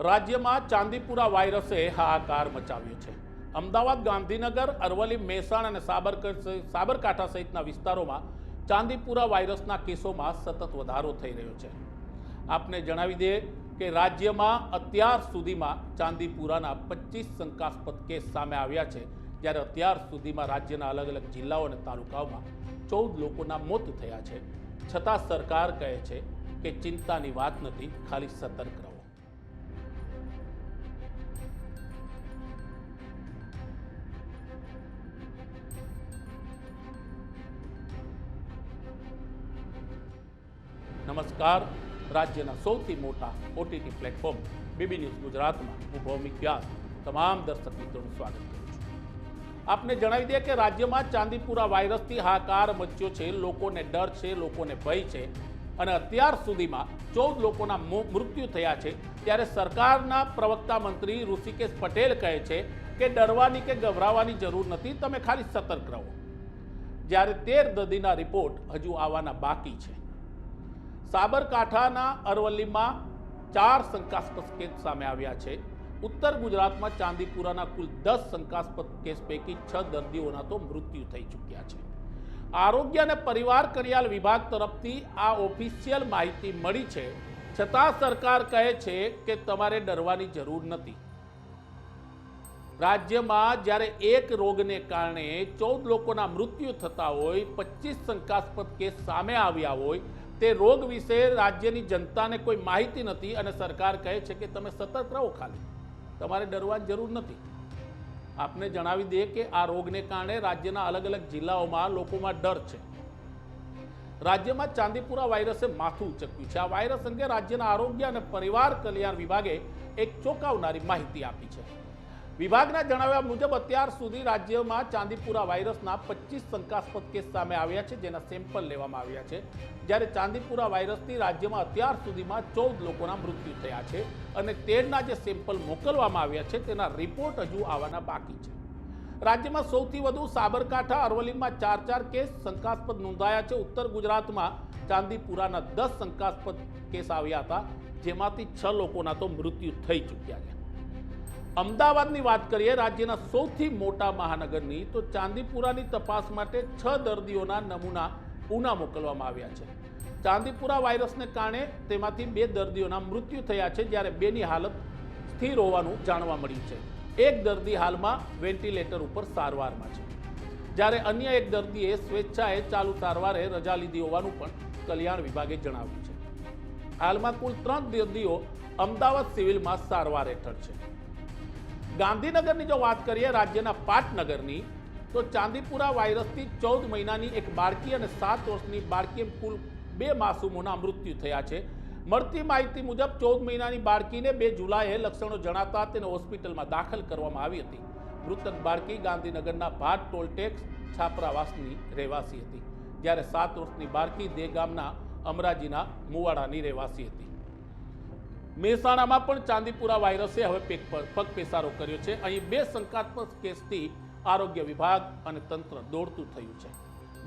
રાજ્યમાં ચાંદીપુરા વાયરસે હાહાકાર મચાવ્યો છે. અમદાવાદ, ગાંધીનગર, અરવલ્લી, મહેસાણ અને સાબરકાંઠા સહિતના વિસ્તારોમાં ચાંદીપુરા વાયરસના કેસોમાં સતત વધારો થઈ રહ્યો છે. આપને જણાવી દઈએ કે રાજ્યમાં અત્યાર સુધીમાં ચાંદીપુરાના પચીસ શંકાસ્પદ કેસ સામે આવ્યા છે, જ્યારે અત્યાર સુધીમાં રાજ્યના અલગ અલગ જિલ્લાઓ અને તાલુકાઓમાં ચૌદ લોકોના મોત થયા છે. છતાં સરકાર કહે છે કે ચિંતાની વાત નથી, ખાલી સતર્ક રહો. નમસ્કાર. રાજ્યના સૌથી મોટા ઓટીટી પ્લેટફોર્મ બીબી ન્યૂઝ ગુજરાતમાં. હું ભૌમિક વ્યાસ. તમામ દર્શક મિત્રોનું સ્વાગત કરું છું. આપને જણાવી દઈએ કે રાજ્યમાં ચાંદીપુરા વાયરસથી હાકાર મચ્યો છે, લોકોને ડર છે, લોકોને ભય છે અને અત્યાર સુધીમાં ચૌદ લોકોના મૃત્યુ થયા છે. ત્યારે સરકારના પ્રવક્તા મંત્રી ઋષિકેશ પટેલ કહે છે કે ડરવાની કે ગભરાવાની જરૂર નથી, તમે ખાલી સતર્ક રહો. જ્યારે તેર દર્દીના રિપોર્ટ હજુ આવવાના બાકી છે. સાબરકાંઠાના અરવલ્લીમાં ચાર શંકાસ્પદ કેસ સામે આવ્યા છે. ઉત્તર ગુજરાતમાં ચાંદીપુરાના કુલ દસ શંકાસ્પદ કેસ પૈકી છ દર્દીઓના તો મૃત્યુ થઈ ચૂક્યા છે. આરોગ્ય અને પરિવાર કલ્યાણ વિભાગ તરફથી આ ઓફિશિયલ માહિતી મળી છે. છતાં સરકાર કહે છે કે તમારે ડરવાની જરૂર નથી. રાજ્યમાં જ્યારે એક રોગને કારણે ચૌદ લોકોના મૃત્યુ થતા હોય, પચીસ શંકાસ્પદ કેસ સામે આવ્યા હોય તે રોગ વિશે રાજ્યની જનતાને કોઈ માહિતી નથી અને સરકાર કહે છે કે તમે સતર્ક રહો ખાલી. તમારે ડરવાની જરૂર નથી. આપને જણાવી દઈએ કે આ રોગને કારણે રાજ્યના અલગ અલગ જિલ્લાઓમાં લોકોમાં ડર છે. રાજ્યમાં ચાંદીપુરા વાયરસે માથું ઉચક્યું છે. આ વાયરસ અંગે રાજ્યના આરોગ્ય અને પરિવાર કલ્યાણ વિભાગે એક ચોંકાવનારી માહિતી આપી છે. વિભાગના જણાવ્યા મુજબ અત્યાર સુધી રાજ્યમાં ચાંદીપુરા વાયરસના પચીસ શંકાસ્પદ કેસ સામે આવ્યા છે, જેના સેમ્પલ લેવામાં આવ્યા છે. જ્યારે ચાંદીપુરા વાયરસથી રાજ્યમાં અત્યાર સુધીમાં ચૌદ લોકોના મૃત્યુ થયા છે અને તેરના જે સેમ્પલ મોકલવામાં આવ્યા છે, તેના રિપોર્ટ હજુ આવવાના બાકી છે. રાજ્યમાં સૌથી વધુ સાબરકાંઠા અરવલ્લીમાં ચાર ચાર કેસ શંકાસ્પદ નોંધાયા છે. ઉત્તર ગુજરાતમાં ચાંદીપુરાના દસ શંકાસ્પદ કેસ આવ્યા હતા, જેમાંથી છ લોકોના તો મૃત્યુ થઈ ચૂક્યા છે. અમદાવાદની વાત કરીએ, રાજ્યના સૌથી મોટા મહાનગરની, તો ચાંદીપુરાની તપાસ માટે છ દર્દીઓના નમૂના પૂના મોકલવામાં આવ્યા છે. ચાંદીપુરા વાયરસને કારણે તેમાંથી બે દર્દીઓના મૃત્યુ થયા છે, જ્યારે બેની હાલત સ્થિર હોવાનું જાણવા મળ્યું છે. એક દર્દી હાલમાં વેન્ટિલેટર ઉપર સારવારમાં છે. જ્યારે અન્ય એક દર્દીએ સ્વેચ્છાએ ચાલુ સારવારે રજા લીધી હોવાનું પણ કલ્યાણ વિભાગે જણાવ્યું છે. હાલમાં કુલ ત્રણ દર્દીઓ અમદાવાદ સિવિલમાં સારવાર હેઠળ છે. ગાંધીનગરની જો વાત કરીએ, રાજ્યના પાટનગરની, તો ચાંદીપુરા વાયરસથી ચૌદ મહિનાની એક બાળકી અને સાત વર્ષની બાળકી કુલ બે માસૂમોના મૃત્યુ થયા છે. મળતી માહિતી મુજબ, ચૌદ મહિનાની બાળકીને બે જુલાઈએ લક્ષણો જણાતા તેને હોસ્પિટલમાં દાખલ કરવામાં આવી હતી. મૃતક બાળકી ગાંધીનગરના ભાટ ટોલટેક્સ છાપરાવાસની રહેવાસી હતી, જ્યારે સાત વર્ષની બાળકી દે ગામના અમરાજીના મુવાડાની રહેવાસી હતી. મહેસાણામાં પણ ચાંદીપુરા વાયરસે હવે પગપેસારો કર્યો છે. અહીં બે શંકાત્મક કેસથી આરોગ્ય વિભાગ અને તંત્ર દોડતું થયું છે.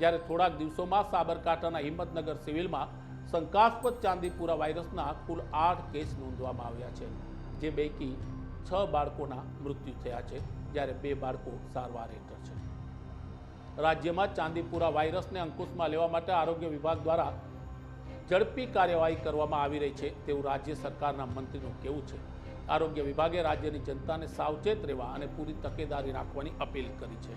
જ્યારે થોડાક દિવસોમાં સાબરકાંઠાના હિંમતનગર સિવિલમાં શંકાસ્પદ ચાંદીપુરા વાયરસના કુલ આઠ કેસ નોંધવામાં આવ્યા છે, જે પૈકી છ બાળકોના મૃત્યુ થયા છે, જ્યારે બે બાળકો સારવાર હેઠળ છે. રાજ્યમાં ચાંદીપુરા વાયરસને અંકુશમાં લેવા માટે આરોગ્ય વિભાગ દ્વારા ઝડપી કાર્યવાહી કરવામાં આવી રહી છે તેવું રાજ્ય સરકારના મંત્રીનું કહેવું છે. આરોગ્ય વિભાગે રાજ્યની જનતાને સાવચેત રહેવા અને પૂરી તકેદારી રાખવાની અપીલ કરી છે.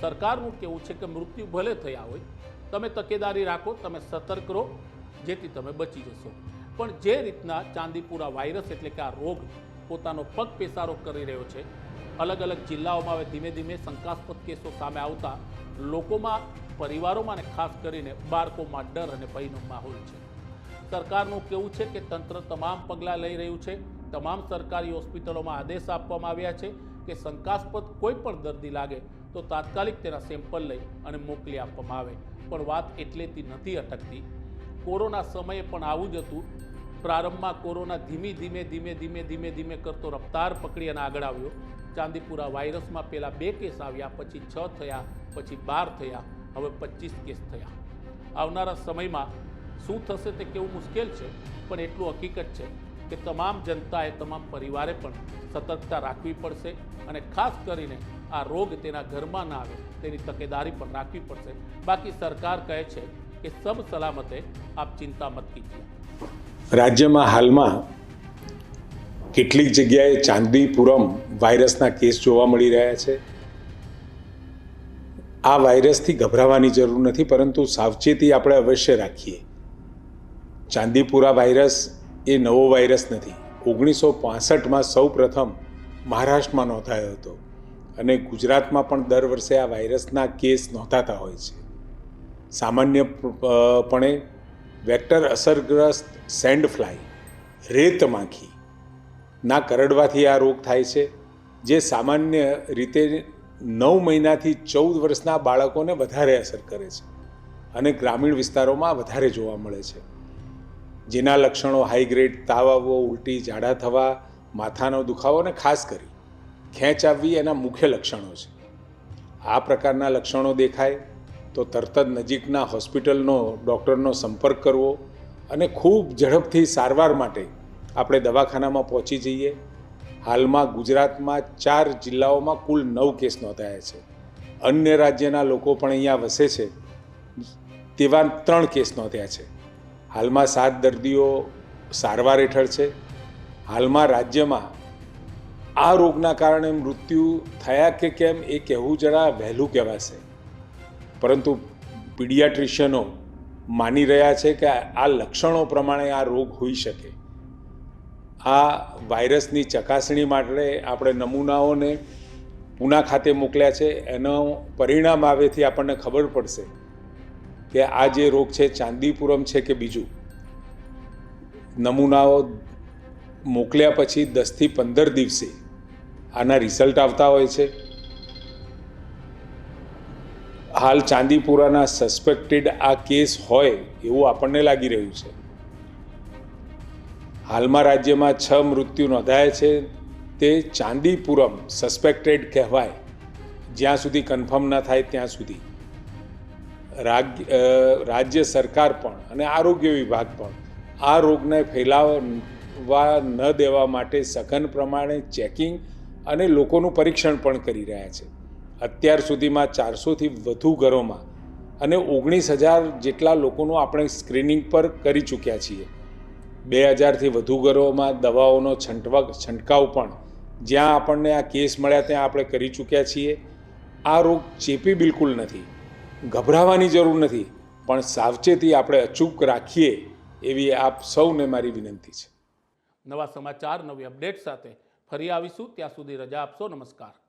સરકારનું કહેવું છે કે મૃત્યુ ભલે થયા હોય, તમે તકેદારી રાખો, તમે સતર્ક રહો, જેથી તમે બચી જશો. પણ જે રીતના ચાંદીપુરા વાયરસ એટલે કે આ રોગ પોતાનો પગ પેસારો કરી રહ્યો છે, અલગ અલગ જિલ્લાઓમાં હવે ધીમે ધીમે શંકાસ્પદ કેસો સામે આવતા લોકોમાં પરિવારોમાં અને ખાસ કરીને બાળકોમાં ડર અને ભયનો માહોલ છે. સરકારનું કેવું છે કે તંત્ર તમામ પગલાં લઈ રહ્યું છે. તમામ સરકારી હોસ્પિટલોમાં આદેશ આપવામાં આવ્યા છે કે શંકાસ્પદ કોઈ પણ દર્દી લાગે તો તાત્કાલિક તેના સેમ્પલ લઈ અને મોકલી આપવામાં આવે. પણ વાત એટલેથી નથી અટકતી. કોરોના સમયે પણ આવું જ હતું. પ્રારંભમાં કોરોના ધીમી ધીમે ધીમે ધીમે ધીમે ધીમે કરતો રફતાર પકડી અને આગળ આવ્યો. ચાંદીપુરા વાયરસમાં પહેલાં બે કેસ આવ્યા, પછી છ થયા, પછી બાર થયા. હવે પચીસ કેસ થયા. આવનારા સમયમાં શું થશે તે કેવું મુશ્કેલ છે, પણ એટલું હકીકત છે કે તમામ જનતાએ તમામ પરિવારે પણ સતર્કતા રાખવી પડશે અને ખાસ કરીને આ રોગ તેના ઘરમાં ના આવે, તેની તકેદારી પણ રાખવી પડશે. બાકી સરકાર કહે છે કે સબ સલામતે આપ ચિંતા મત કીજીએ. રાજ્યમાં હાલમાં કેટલીક જગ્યાએ ચાંદીપુરમ વાયરસના કેસ જોવા મળી રહ્યા છે. આ વાયરસથી ગભરાવાની જરૂર નથી, પરંતુ સાવચેતી આપણે અવશ્ય રાખીએ. ચાંદીપુરા વાયરસ એ નવો વાયરસ નથી. ઓગણીસો પાસઠમાં સૌ પ્રથમ મહારાષ્ટ્રમાં નોંધાયો હતો અને ગુજરાતમાં પણ દર વર્ષે આ વાયરસના કેસ નોંધાતા હોય છે. સામાન્યપણે વેક્ટર અસરગ્રસ્ત સેન્ડ ફ્લાય, રેત માખી ના કરડવાથી આ રોગ થાય છે, જે સામાન્ય રીતે નવ મહિનાથી ચૌદ વર્ષના બાળકોને વધારે અસર કરે છે અને ગ્રામીણ વિસ્તારોમાં વધારે જોવા મળે છે. જેના લક્ષણો હાઈ ગ્રેડ તાવ આવવો ઉલટી ઝાડા થવા, માથાનો દુખાવો અને ખાસ કરી ખેંચ આવવી એના મુખ્ય લક્ષણો છે. આ પ્રકારના લક્ષણો દેખાય તો તરત જ નજીકના હોસ્પિટલનો ડૉક્ટરનો સંપર્ક કરવો અને ખૂબ ઝડપથી સારવાર માટે આપણે દવાખાનામાં પહોંચી જઈએ હાલમાં ગુજરાતમાં ચાર જિલ્લાઓમાં કુલ નવ કેસ નોંધાયા છે. અન્ય રાજ્યના લોકો પણ અહીંયા વસે છે. તેવા ત્રણ કેસ નોંધ્યા છે. હાલમાં સાત દર્દીઓ સારવાર હેઠળ છે. હાલમાં રાજ્યમાં આ રોગના કારણે મૃત્યુ થયા કે કેમ એ કહેવું જરા વહેલું કહેવાશે. પરંતુ પીડિયાટ્રિશિયનો માની રહ્યા છે કે આ લક્ષણો પ્રમાણે આ રોગ હોઈ શકે. આ વાયરસની ચકાસણી માટે આપણે નમૂનાઓને પૂના ખાતે મોકલ્યા છે. એનો પરિણામ આવેથી આપણને ખબર પડશે કે આ જે રોગ છે, ચાંદીપુરમ છે કે બીજું, નમૂનાઓ મોકલ્યા પછી દસથી પંદર દિવસે આના રિઝલ્ટ આવતા હોય છે. હાલ ચાંદીપુરાના સસ્પેક્ટેડ આ કેસ હોય એવું આપણને લાગી રહ્યું છે. હાલમાં રાજ્યમાં છ મૃત્યુ નોંધાયા છે. તે ચાંદીપુરમ સસ્પેક્ટેડ કહેવાય. જ્યાં સુધી કન્ફર્મ ના થાય ત્યાં સુધી. રાજ્ય સરકાર પણ અને આરોગ્ય વિભાગ પણ આ રોગને ફેલાવવા ન દેવા માટે સઘન પ્રમાણે ચેકિંગ અને લોકોનું પરીક્ષણ પણ કરી રહ્યા છે. અત્યાર સુધીમાં ચારસોથી વધુ ઘરોમાં અને ઓગણીસ હજાર જેટલા લોકોનું આપણે સ્ક્રીનિંગ પર કરી ચૂક્યા છીએ. બે હજારથી વધુ ઘરોમાં દવાઓનો છંટવા છંટકાવ પણ જ્યાં આપણને આ કેસ મળ્યા ત્યાં આપણે કરી ચૂક્યા છીએ. આ રોગ ચેપી બિલકુલ નથી, ગભરાવાની જરૂર નથી, પણ સાવચેતી આપણે અચૂક રાખીએ એવી આપ સૌને મારી વિનંતી છે. નવા સમાચાર, નવી અપડેટ સાથે ફરી આવીશું. ત્યાં સુધી રજા આપશો. નમસ્કાર.